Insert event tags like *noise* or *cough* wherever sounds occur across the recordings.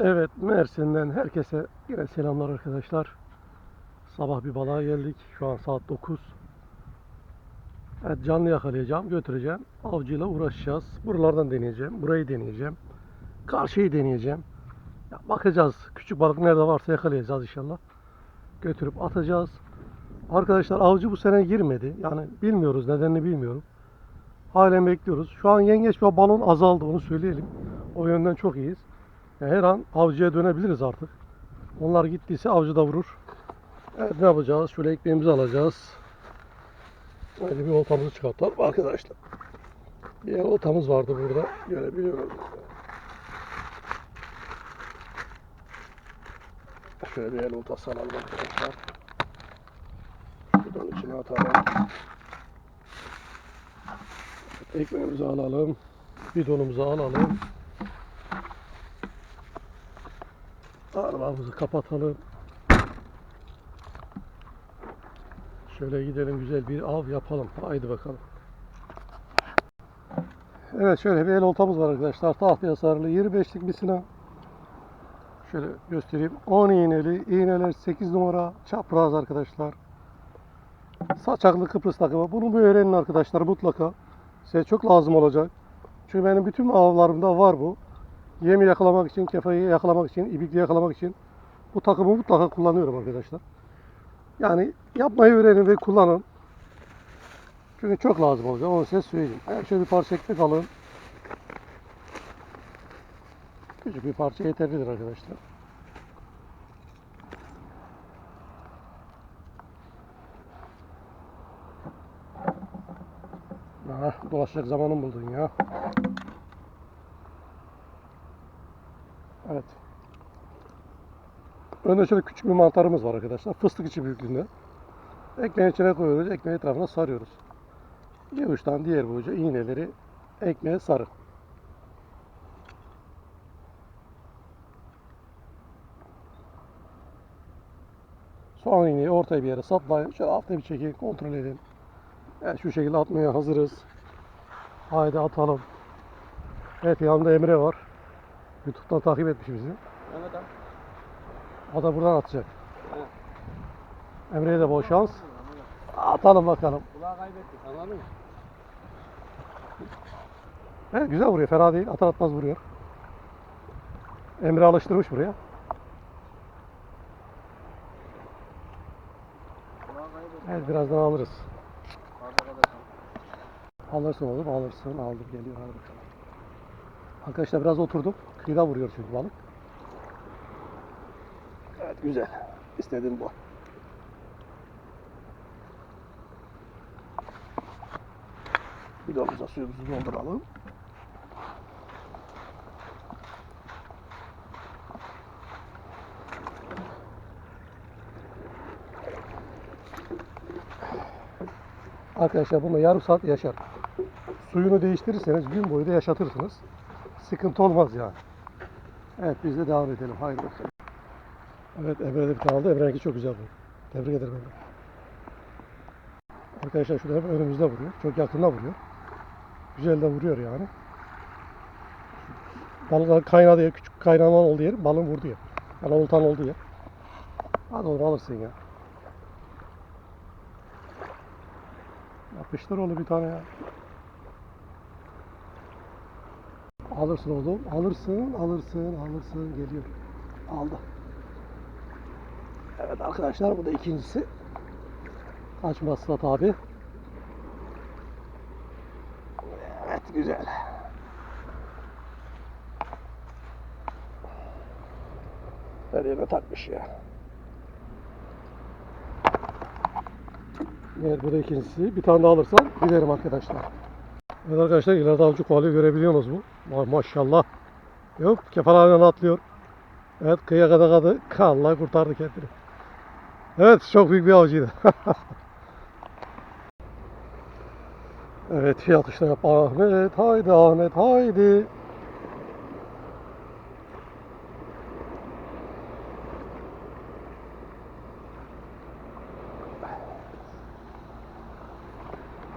Evet Mersin'den herkese yine selamlar arkadaşlar. Sabah bir balığa geldik. Şu an saat 9. Evet canlı yakalayacağım, götüreceğim. Avcıyla uğraşacağız. Buralardan deneyeceğim. Burayı deneyeceğim. Karşıyı deneyeceğim. Ya bakacağız. Küçük balık nerede varsa yakalayacağız inşallah. Götürüp atacağız. Arkadaşlar avcı bu sene girmedi. Yani bilmiyoruz nedenini bilmiyorum. Halen bekliyoruz. Şu an yengeç ve balon azaldı onu söyleyelim. O yönden çok iyiyiz. Ya her an avcıya dönebiliriz artık. Onlar gittiyse avcı da vurur. Evet ne yapacağız? Şöyle ekmeğimizi alacağız. Hadi bir oltamızı çıkartalım arkadaşlar. Bir oltamız vardı burada. Görebiliyoruz. Şöyle bir el oltası alalım arkadaşlar. Şuradan içine atalım. Ekmeğimizi alalım. Bidonumuzu alalım. Arabamızı kapatalım. Şöyle gidelim güzel bir av yapalım. Haydi bakalım. Evet şöyle bir el oltamız var arkadaşlar. Tahtaya sarılı 25'lik bir sinan. Şöyle göstereyim. 10 iğneli. İğneler 8 numara. Çapraz arkadaşlar. Saçaklı Kıbrıs takımı. Bunu bir öğrenin arkadaşlar mutlaka. Size çok lazım olacak. Çünkü benim bütün avlarımda var bu. Yemi yakalamak için, kefayı yakalamak için, ibikli yakalamak için bu takımı mutlaka kullanıyorum arkadaşlar. Yani yapmayı öğrenin ve kullanın. Çünkü çok lazım olacak. Onu size söyleyeyim. Eğer şöyle bir parça ekmek alın. Küçük bir parça yeterlidir arkadaşlar. Ah, dolaşacak zamanım buldun ya. Evet. Önde şöyle küçük bir mantarımız var arkadaşlar. Fıstık içi büyüklüğünde. Ekmeğin içine koyuyoruz. Ekmeği etrafına sarıyoruz. Bir uçtan diğer bir uca iğneleri ekmeğe sarın. Son iğneyi ortaya bir yere saplayın. Şöyle altta bir çekin. Kontrol edin. Evet şu şekilde atmaya hazırız. Haydi atalım. Evet yanımda Emre var. Youtube'dan takip etmiş bizi. Mehmet abi. O da buradan atacak. Evet. Emre'ye de bol şans. Atalım bakalım. Kulağı kaybettik anladın mı? Evet, güzel vuruyor. Fena değil. Atar atmaz vuruyor. Emre alıştırmış buraya. Evet birazdan alırız. Alırsın oğlum alırsın. Aldım geliyor. Hadi bakalım. Arkadaşlar biraz oturdum. Kıyıda vuruyor çünkü balık. Evet güzel. İstediğim bu. Bidonumuza suyumuzu dolduralım. Arkadaşlar bunu yarım saat yaşar. Suyunu değiştirirseniz gün boyu da yaşatırsınız. Sıkıntı olmaz yani. Evet biz de devam edelim. Haydi bakalım. Evet Emre de bir tane aldı. Emre'ninki çok güzel bu. Tebrik ederim Emre. Arkadaşlar şurada önümüzde vuruyor. Çok yakında vuruyor. Güzel de vuruyor yani. Balıklar kaynadı yer, küçük kaynaman olduğu yer, balın vurduğu yer. Yani oltan olduğu yer. Hadi oğlum alırsın ya. Yapıştır oğlum bir tane ya. Alırsın oğlum. Alırsın, alırsın, alırsın. Geliyor. Aldı. Evet arkadaşlar bu da ikincisi. Kaçmaz Sırat abi. Evet güzel. Her yerine takmış ya. Evet bu da ikincisi. Bir tane daha alırsam giderim arkadaşlar. Evet arkadaşlar ileride avcı kovalıyor görebiliyorsunuz bu. Ma- Maşallah. Yok kefalarından atlıyor. Evet kıyıya kadar kadar Allah kurtardı kendini. Evet çok büyük bir avcıydı. *laughs* evet bir atışla yap Ahmet. Haydi Ahmet haydi.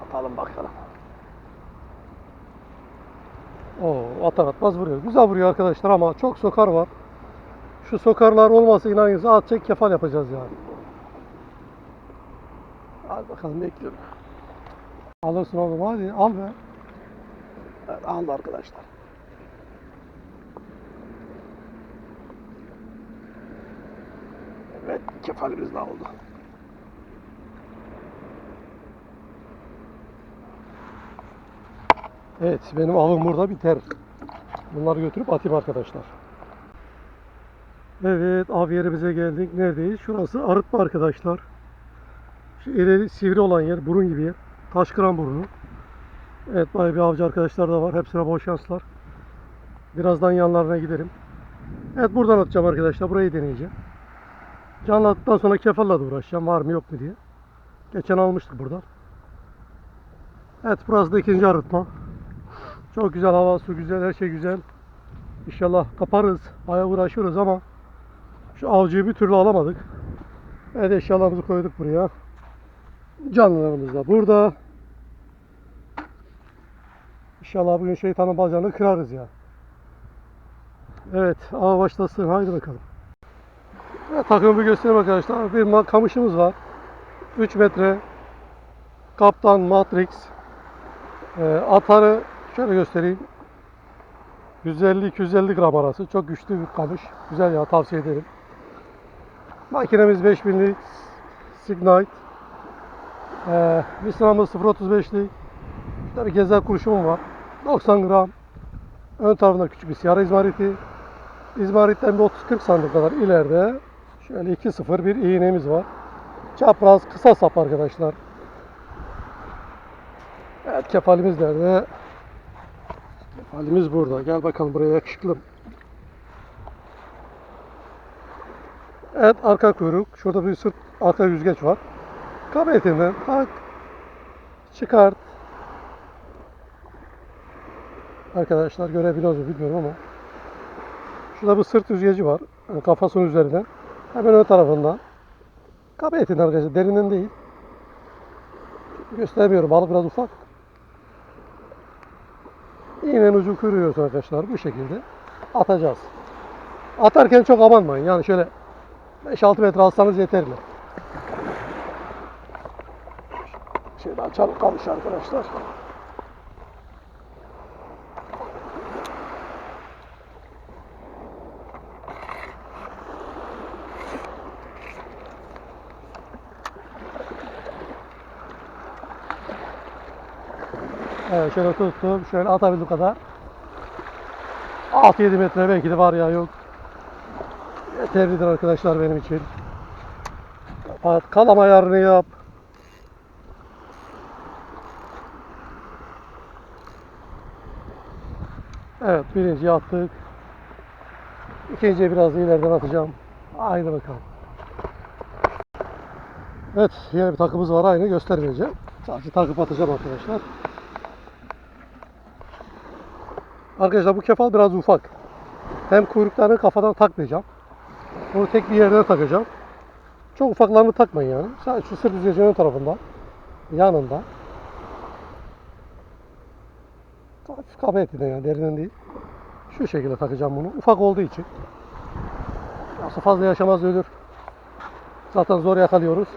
Atalım bakalım. Oo, atar atmaz vuruyor. Güzel vuruyor arkadaşlar ama çok sokar var. Şu sokarlar olmasa inanın at çek kefal yapacağız yani. Hadi bakalım bekliyorum. Alırsın oğlum hadi al be. Evet, aldı arkadaşlar. Evet kefalimiz de oldu. Evet benim avım burada biter. Bunları götürüp atayım arkadaşlar. Evet av yerimize geldik. Neredeyiz? Şurası arıtma arkadaşlar. Şu ileri sivri olan yer, burun gibi yer. Taşkıran burnu. Evet bayağı bir avcı arkadaşlar da var. Hepsine bol şanslar. Birazdan yanlarına giderim. Evet buradan atacağım arkadaşlar. Burayı deneyeceğim. Canlı attıktan sonra kefalla da uğraşacağım. Var mı yok mu diye. Geçen almıştık buradan. Evet burası da ikinci arıtma. Çok güzel hava, su güzel, her şey güzel. İnşallah kaparız. Bayağı uğraşıyoruz ama şu avcıyı bir türlü alamadık. Evet eşyalarımızı koyduk buraya. Canlılarımız da burada. İnşallah bugün şeytanın bacağını kırarız ya. Evet av başlasın. Haydi bakalım. Evet, takımı bir göstereyim arkadaşlar. Bir kamışımız var. 3 metre. Kaptan Matrix. Ee, atarı şöyle göstereyim. 150-250 gram arası. Çok güçlü bir kamış. Güzel ya tavsiye ederim. Makinemiz 5000'lik Signite. Ee, Visnamız 0.35'lik. İşte bir gezer kurşunum var. 90 gram. Ön tarafında küçük bir siyah izmariti. İzmaritten bir 30-40 santim kadar ileride şöyle 2.0 bir iğnemiz var. Çapraz kısa sap arkadaşlar. Evet kefalimiz nerede? Kefalimiz burada. Gel bakalım buraya yakışıklım. Evet arka kuyruk. Şurada bir sırt arka yüzgeç var. Kaba etinden tak çıkart. Arkadaşlar görebiliyor musunuz bilmiyorum ama şurada bir sırt yüzgeci var. Yani kafasının üzerinden. Hemen ön tarafından. Kaba etinden arkadaşlar. Derinden değil. Göstermiyorum. Balık biraz ufak. İğnenin ucu kırıyorsun arkadaşlar. Bu şekilde atacağız. Atarken çok abanmayın. Yani şöyle 5-6 metre alsanız yeterli. Şöyle açalım kamış arkadaşlar. Şöyle tuttum. Şöyle atabildiğim kadar. 6-7 metre belki de var ya yok. Yeterlidir arkadaşlar benim için. Kapat. Kalam ayarını yap. Evet birinci attık. İkinciyi biraz ileriden atacağım. Haydi bakalım. Evet yine bir takımız var aynı göstermeyeceğim. Sadece takıp atacağım arkadaşlar. Arkadaşlar bu kefal biraz ufak. Hem kuyruklarını kafadan takmayacağım. Bunu tek bir yerden takacağım. Çok ufaklarını takmayın yani. Sadece şu sırt yüzeyinin tarafında. Yanında. Hafif kaba etinden yani derinden değil. Şu şekilde takacağım bunu. Ufak olduğu için. Yoksa fazla yaşamaz ölür. Zaten zor yakalıyoruz.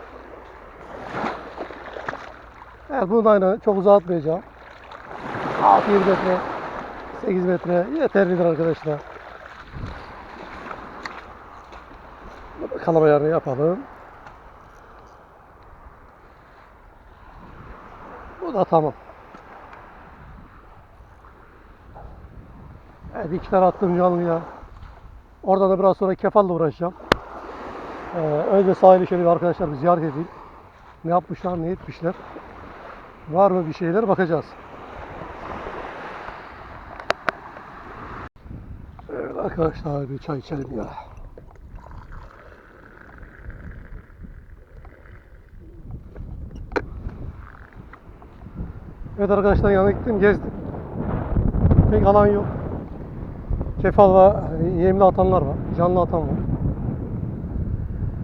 Evet bunu da aynı çok uzatmayacağım. 6-7 metre 8 metre yeterlidir arkadaşlar. Kalama ayarını yapalım. Bu da tamam. Evet iki tane attım canlıya. Oradan da biraz sonra kefalla uğraşacağım. Ee, önce sahili şöyle bir arkadaşlar bir ziyaret edeyim. Ne yapmışlar, ne etmişler. Var mı bir şeyler bakacağız. Evet arkadaşlar bir çay içelim ya. Evet arkadaşlar yanına gittim gezdim. Pek alan yok. Kefal var, yemli atanlar var, canlı atan var.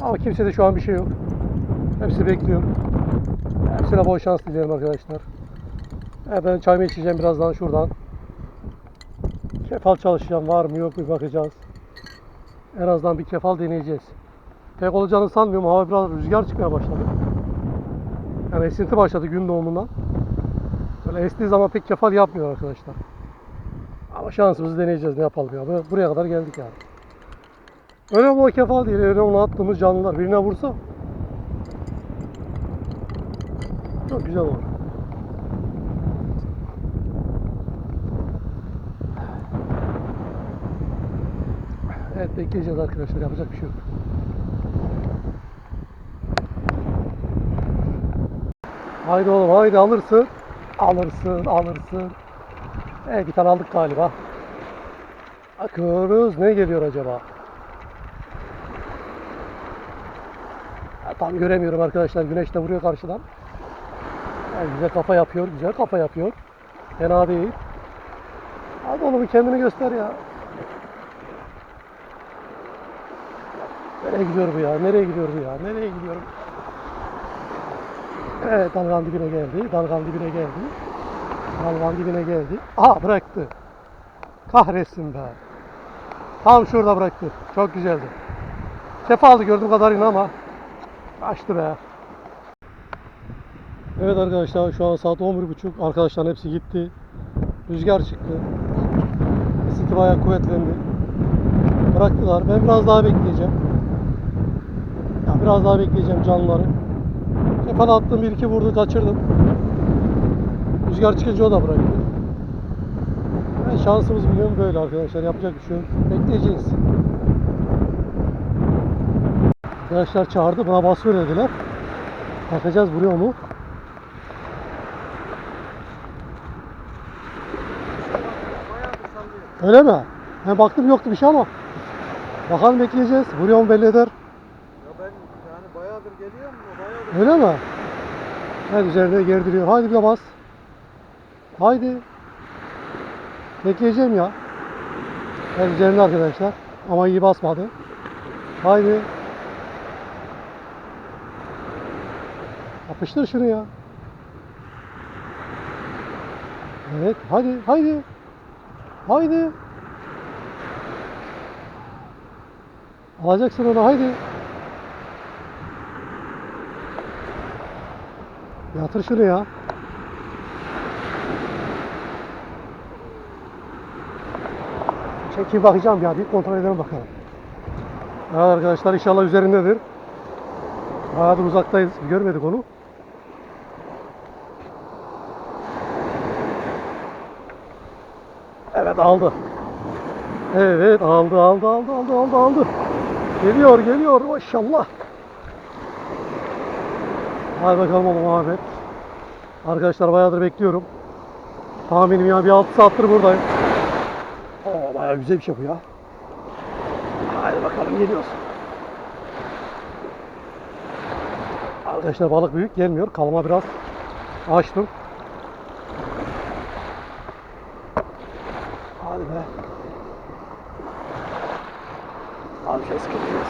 Ama kimsede şu an bir şey yok. Hepsi bekliyor. Hepsine bol şans dilerim arkadaşlar. Evet, ben çayımı içeceğim birazdan şuradan. Kefal çalışacağım var mı yok mu bakacağız. En azından bir kefal deneyeceğiz. Pek olacağını sanmıyorum. Hava biraz rüzgar çıkmaya başladı. Yani esinti başladı gün doğumundan. Böyle estiği zaman pek kefal yapmıyor arkadaşlar. Ama şansımızı deneyeceğiz ne yapalım ya. Bur- Buraya kadar geldik yani. Önemli o kefal değil. Önemli olan attığımız canlılar. Birine vursa çok güzel olur. Evet bekleyeceğiz arkadaşlar. Yapacak bir şey yok. Haydi oğlum haydi alırsın. Alırsın alırsın. Evet bir tane aldık galiba. Bakıyoruz ne geliyor acaba? Ya, tam göremiyorum arkadaşlar. Güneş de vuruyor karşıdan. Ya, güzel kafa yapıyor. Güzel kafa yapıyor. Fena değil. Hadi oğlum kendini göster ya. Nereye gidiyor bu ya? Nereye gidiyor ya? Nereye gidiyorum? Evet dalgan dibine geldi. Dalgan dibine geldi. Dalgan dibine geldi. Aha bıraktı. Kahretsin be. Tam şurada bıraktı. Çok güzeldi. Sefa aldı gördüğüm kadarıyla ama açtı be. Evet arkadaşlar şu an saat 11.30. Arkadaşların hepsi gitti. Rüzgar çıktı. Esinti bayağı kuvvetlendi. Bıraktılar. Ben biraz daha bekleyeceğim. Biraz daha bekleyeceğim canlıları. Kefal attım bir iki vurdu kaçırdım. Rüzgar çıkınca o da bıraktı. Yani şansımız bugün böyle arkadaşlar. Yapacak bir şey yok. Bekleyeceğiz. Arkadaşlar çağırdı. Buna basıyor dediler. Bakacağız vuruyor mu? Öyle mi? Ben baktım yoktu bir şey ama. Bakalım bekleyeceğiz. Vuruyor mu belli eder. Öyle mi? Evet üzerine gerdiriyor. Haydi bir bas. Haydi. Bekleyeceğim ya. Evet üzerinde arkadaşlar. Ama iyi basmadı. Haydi. Yapıştır şunu ya. Evet. Haydi. Haydi. Haydi. Alacaksın onu. Haydi. Yatır şunu ya. Çekip bakacağım ya. Bir kontrol edelim bakalım. Evet arkadaşlar inşallah üzerindedir. Bayağıdır uzaktayız. Görmedik onu. Evet aldı. Evet aldı aldı aldı aldı aldı aldı. Geliyor geliyor maşallah. Hadi bakalım oğlum Ahmet. Arkadaşlar bayağıdır bekliyorum. Tahminim ya bir 6 saattir buradayım. Oo bayağı güzel bir şey bu ya. Hadi bakalım geliyoruz. Arkadaşlar balık büyük gelmiyor. Kalma biraz açtım. Hadi be. Abi şey sıkıntı yok.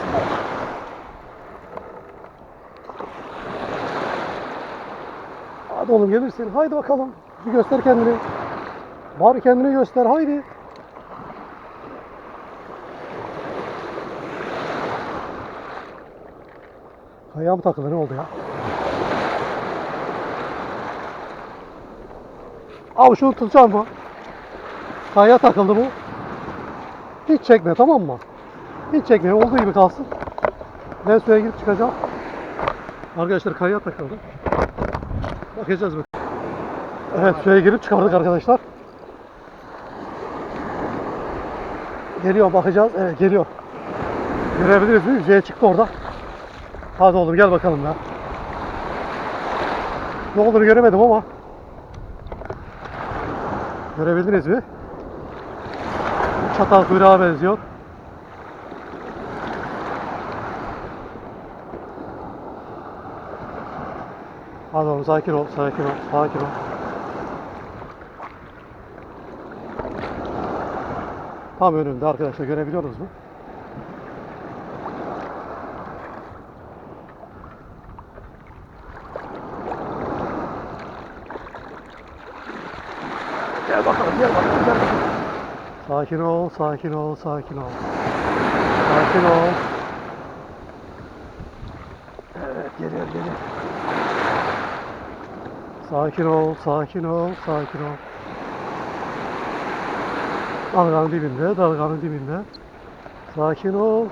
Hadi oğlum gelirsin. Haydi bakalım. Bir göster kendini. Bari kendini göster. Haydi. Kayaya mı takıldı? Ne oldu ya? Abi şunu tutacağım mı? Kayaya takıldı bu. Hiç çekme tamam mı? Hiç çekme. Olduğu gibi kalsın. Ben suya girip çıkacağım. Arkadaşlar kayaya takıldı. Bakacağız bak. Evet suya girip çıkardık arkadaşlar. Geliyor bakacağız. Evet geliyor. Görebiliriz mi? Yüzeye çıktı orada. Hadi oğlum gel bakalım ya. Ne olduğunu göremedim ama. Görebildiniz mi? Çatal kuyruğa benziyor. Oğlum sakin ol, sakin ol, sakin ol. Tam önümde arkadaşlar görebiliyorsunuz mu? Gel bakalım, gel bakalım, gel bakalım. Sakin ol, sakin ol, sakin ol. Sakin ol. Evet, geliyor, geliyor. Sakin ol, sakin ol, sakin ol. Dalganın dibinde, dalganın dibinde. Sakin ol.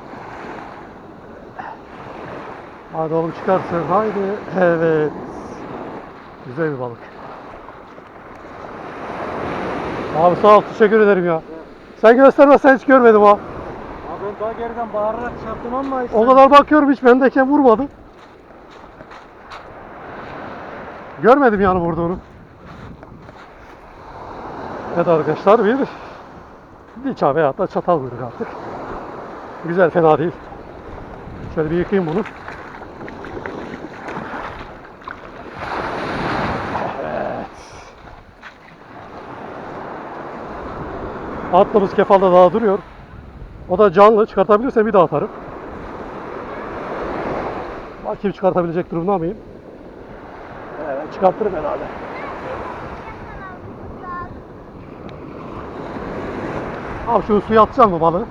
Hadi oğlum çıkarsın, haydi. Evet. Güzel bir balık. Abi sağ ol, teşekkür ederim ya. Sen göstermezsen hiç görmedim ha. Abi ben daha geriden bağırarak çarptım ama işte. O kadar bakıyorum hiç bendeyken vurmadı. Görmedim yani vurduğunu. Evet arkadaşlar bir diça veyahut da çatal kuyruk artık. Güzel fena değil. Şöyle bir yıkayayım bunu. Attığımız kefal da daha duruyor. O da canlı. Çıkartabilirsem bir daha atarım. Bakayım çıkartabilecek durumda mıyım? Çıkartırım herhalde. Abi şu suya atacağım mı balığı?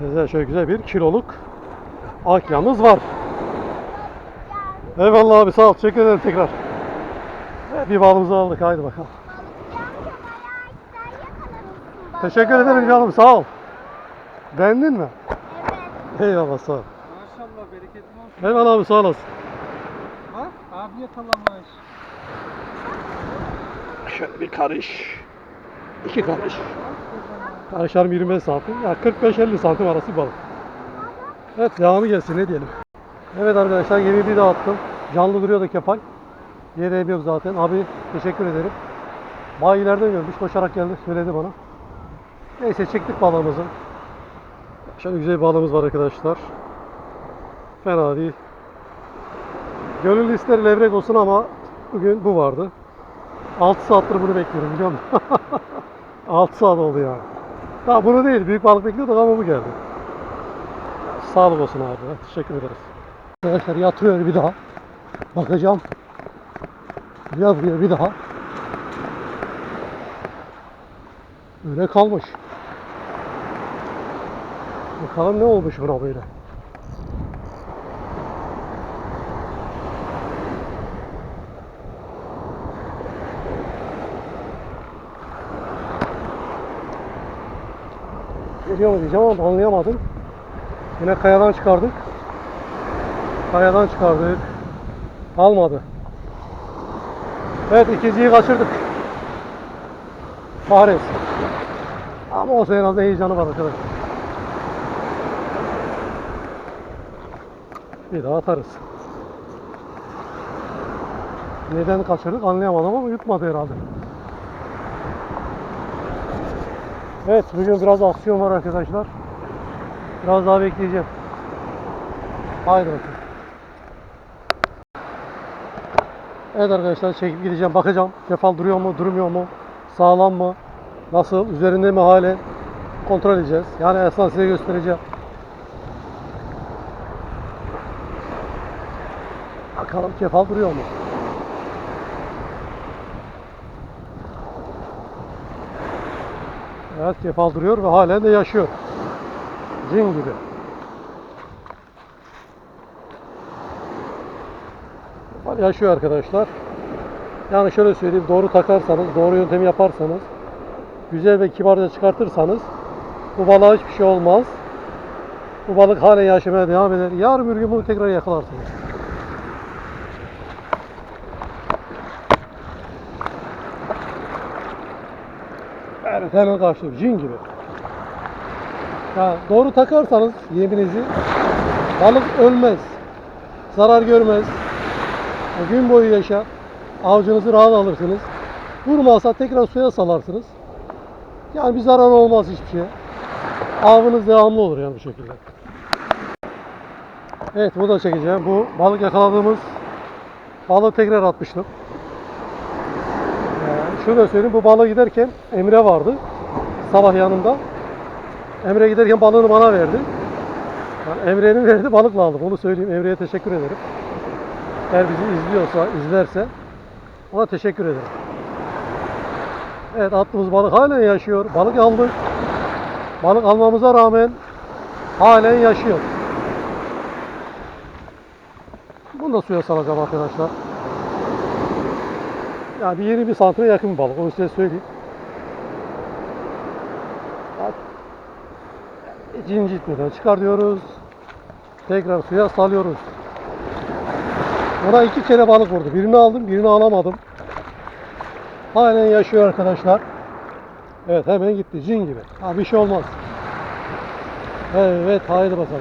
Güzel, şöyle güzel bir kiloluk akyamız var. Eyvallah abi sağ ol. Teşekkür ederim tekrar. Evet, bir balımızı aldık. Haydi bakalım. Teşekkür ederim canım sağ ol. Beğendin mi? Evet. Eyvallah sağ ol. Bereketli olsun. Eyvallah abi sağ olasın. Ha? Abi yakalamış. Şöyle bir karış. İki karış. Karışlarım 25 santim. Ya 45-50 santim arası bir balık. Evet devamı gelsin ne diyelim. Evet arkadaşlar yeniliği de attım. Canlı duruyor da kefal. Yereğim yok zaten. Abi teşekkür ederim. Bayilerden gelmiş. Koşarak geldi. Söyledi bana. Neyse çektik balığımızı. Şöyle güzel bir balığımız var arkadaşlar. Fena değil. Gönül ister levrek olsun ama bugün bu vardı. 6 saattir bunu bekliyorum biliyor musun? *laughs* 6 saat oldu yani. Daha bunu değil, büyük balık bekliyorduk ama bu geldi. Sağlık olsun abi, teşekkür ederiz. Arkadaşlar yatıyor bir daha. Bakacağım. Yatıyor bir daha. Öyle kalmış. Bakalım ne olmuş buna böyle. Geliyor mu diyeceğim ama anlayamadım. Yine kayadan çıkardık. Kayadan çıkardık. Almadı. Evet ikinciyi kaçırdık. Fares. Ama olsa en az heyecanı var arkadaşlar. Bir daha atarız. Neden kaçırdık anlayamadım ama yutmadı herhalde. Evet bugün biraz aksiyon var arkadaşlar. Biraz daha bekleyeceğim. Haydi bakalım. Evet arkadaşlar çekip gideceğim bakacağım. Kefal duruyor mu durmuyor mu? Sağlam mı? Nasıl? Üzerinde mi halen? Kontrol edeceğiz. Yani esnaf size göstereceğim. Bakalım kefal duruyor mu? Evet kefal duruyor ve halen de yaşıyor. Cin gibi. Kefal yaşıyor arkadaşlar. Yani şöyle söyleyeyim doğru takarsanız, doğru yöntemi yaparsanız, güzel ve kibarca çıkartırsanız bu balığa hiçbir şey olmaz. Bu balık halen yaşamaya devam eder. Yarın bir gün bunu tekrar yakalarsınız. Evet hemen kaçtı. Cin gibi. Ya doğru takarsanız yeminizi balık ölmez. Zarar görmez. Gün boyu yaşar. Avcınızı rahat alırsınız. Vurmazsa tekrar suya salarsınız. Yani bir zarar olmaz hiçbir şeye. Avınız devamlı olur yani bu şekilde. Evet bu da çekeceğim. Bu balık yakaladığımız balığı tekrar atmıştım. Da söyleyeyim. Bu balığı giderken Emre vardı. Sabah yanımda. Emre giderken balığını bana verdi. Yani Emre'nin verdi balıkla aldım. Onu söyleyeyim. Emre'ye teşekkür ederim. Eğer bizi izliyorsa, izlerse ona teşekkür ederim. Evet attığımız balık halen yaşıyor. Balık aldık. Balık almamıza rağmen halen yaşıyor. Bunu da suya salacağım arkadaşlar. Yani 20 santre yakın bir balık. Onu size söyleyeyim. Hiç incitmeden çıkar diyoruz. Tekrar suya salıyoruz. Ona iki kere balık vurdu. Birini aldım, birini alamadım. Halen yaşıyor arkadaşlar. Evet hemen gitti. Cin gibi. Ha bir şey olmaz. Evet haydi bakalım.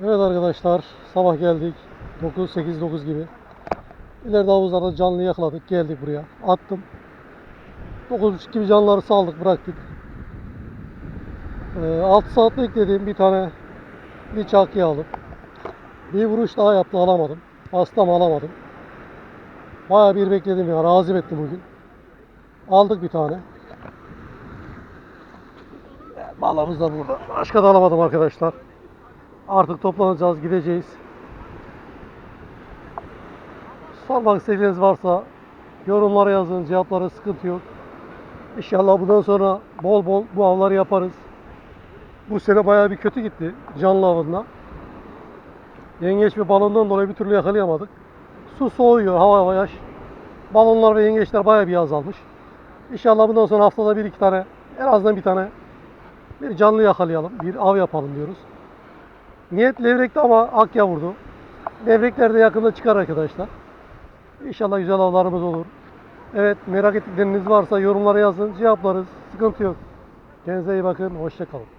Evet arkadaşlar sabah geldik. 9 8 9 gibi. İleride havuzlarda canlı yakaladık. Geldik buraya. Attım. 9.30 gibi canlıları saldık bıraktık. Ee, 6 saat bekledim bir tane bir çakı aldım. Bir vuruş daha yaptı alamadım. Hastam alamadım. Bayağı bir bekledim ya razı ettim bugün. Aldık bir tane. Balığımız da burada. Başka da alamadım arkadaşlar. Artık toplanacağız, gideceğiz. Sormak istediğiniz varsa yorumlara yazın, cevaplara sıkıntı yok. İnşallah bundan sonra bol bol bu avları yaparız. Bu sene bayağı bir kötü gitti canlı avında. Yengeç ve balondan dolayı bir türlü yakalayamadık. Su soğuyor, hava yaş. Balonlar ve yengeçler bayağı bir azalmış. İnşallah bundan sonra haftada bir iki tane, en azından bir tane bir canlı yakalayalım, bir av yapalım diyoruz. Niyet levrekte ama akya vurdu. Levrekler de yakında çıkar arkadaşlar. İnşallah güzel avlarımız olur. Evet merak ettikleriniz varsa yorumlara yazın cevaplarız. Sıkıntı yok. Kendinize iyi bakın. Hoşçakalın.